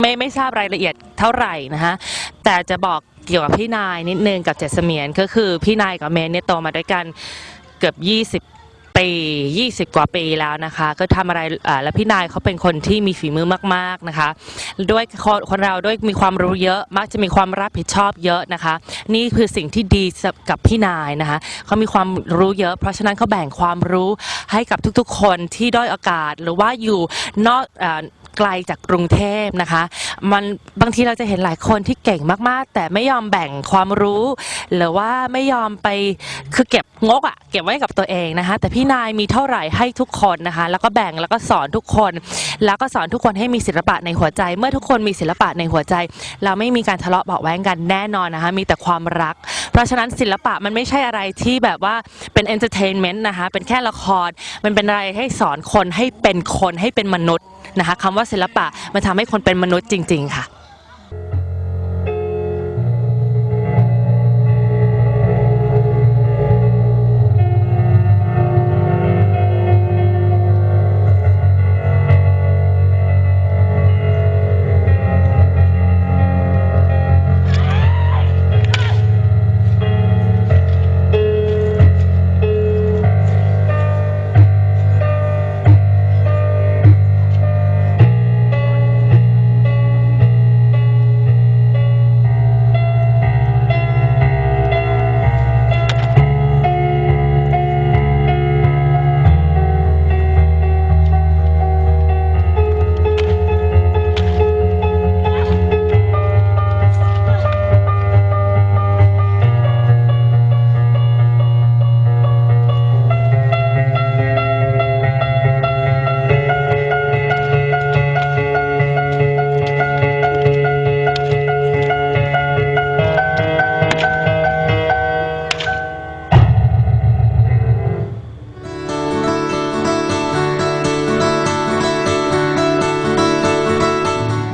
ไม่ไม่ทราบรายละเอียดเท่าไหร่นะฮะแต่จะบอกเกี่ยวกับพี่นายนิดนึงกับเจษเมียนก็คือพี่นายกับเมนเนี่ยโตมาด้วยกันเกือบ 20 ปี20 กว่าปีแล้วนะคะ ก็ทำอะไรแล้วพี่นายเขาเป็นคนที่มีฝีมือมากๆนะคะ ด้วยคนเราด้วยมีความรู้เยอะมักจะมีความรับผิดชอบเยอะนะคะ นี่คือสิ่งที่ดีกับพี่นายนะคะเขามีความรู้เยอะ เพราะฉะนั้นเขาแบ่งความรู้ให้กับทุกๆ คนที่ด้อยโอกาสหรือว่าอยู่นอกไกลจากกรุงเทพนะคะ มันบางทีเราจะเห็นหลายคนที่เก่งมากๆ แต่ไม่ยอมแบ่งความรู้ หรือว่าไม่ยอมไปคือเก็บงกอะ่ะเก็บไว้กับตัวเองนะคะ แต่พี่ที่นายมีเท่าไหร่ให้ทุกคนนะคะ แล้วก็แบ่งแล้วก็สอนทุกคน แล้วก็สอนทุกคนให้มีศิลปะในหัวใจ เมื่อทุกคนมีศิลปะในหัวใจ เราไม่มีการทะเลาะเบาแว้งกันแน่นอนนะคะ มีแต่ความรัก เพราะฉะนั้นศิลปะมันไม่ใช่อะไรที่แบบว่าเป็นเอนเตอร์เทนเมนต์นะคะ เป็นแค่ละคร มันเป็นอะไรให้สอนคนให้เป็นคนให้เป็นมนุษย์นะคะคำว่าศิลปะมันทำให้คนเป็นมนุษย์จริง ๆ ค่ะ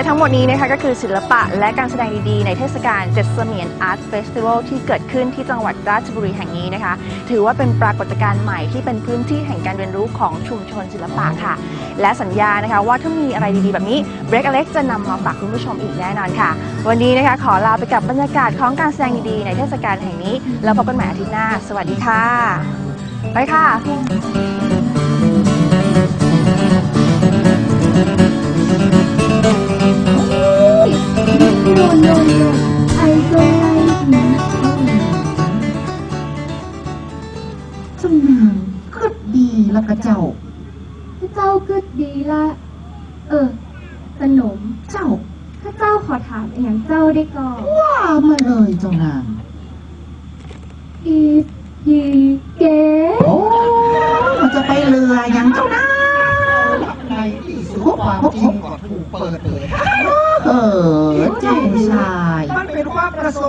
และทั้งหมดนี้นะคะก็คือศิลปะและการแสดงดีๆ ในเทศกาลเจ็ดเสมียนอาร์ตเฟสติวัลที่เกิดขึ้นที่จังหวัดราชบุรีแห่งนี้นะคะ ถือว่าเป็นปรากฏการณ์ใหม่ที่เป็นพื้นที่แห่งการเรียนรู้ของชุมชนศิลปะค่ะ และสัญญานะคะว่าถ้ามีอะไรดีๆ แบบนี้เบรกอเล็กจะนำมาฝากคุณผู้ชมอีกแน่นอนค่ะ วันนี้นะคะขอลาไปกับบรรยากาศของการแสดงดีๆในเทศกาลแห่งนี้ แล้วพบกันใหม่อาทิตย์หน้า สวัสดีค่ะ ไปค่ะ แล้วก็เจ้าเจ้าก็ดีละ เออ สนม เจ้าถ้าเจ้าขอถามอย่างเจ้าได้ก่อนว่ามาเลยเจ้านางอียีเกโอ้มันจะไปเรืออย่างเจ้านางในที่สุดความจริงก็ถูกเปิดเผยเออเจ้าผู้ชาย มันเป็นความประสงค์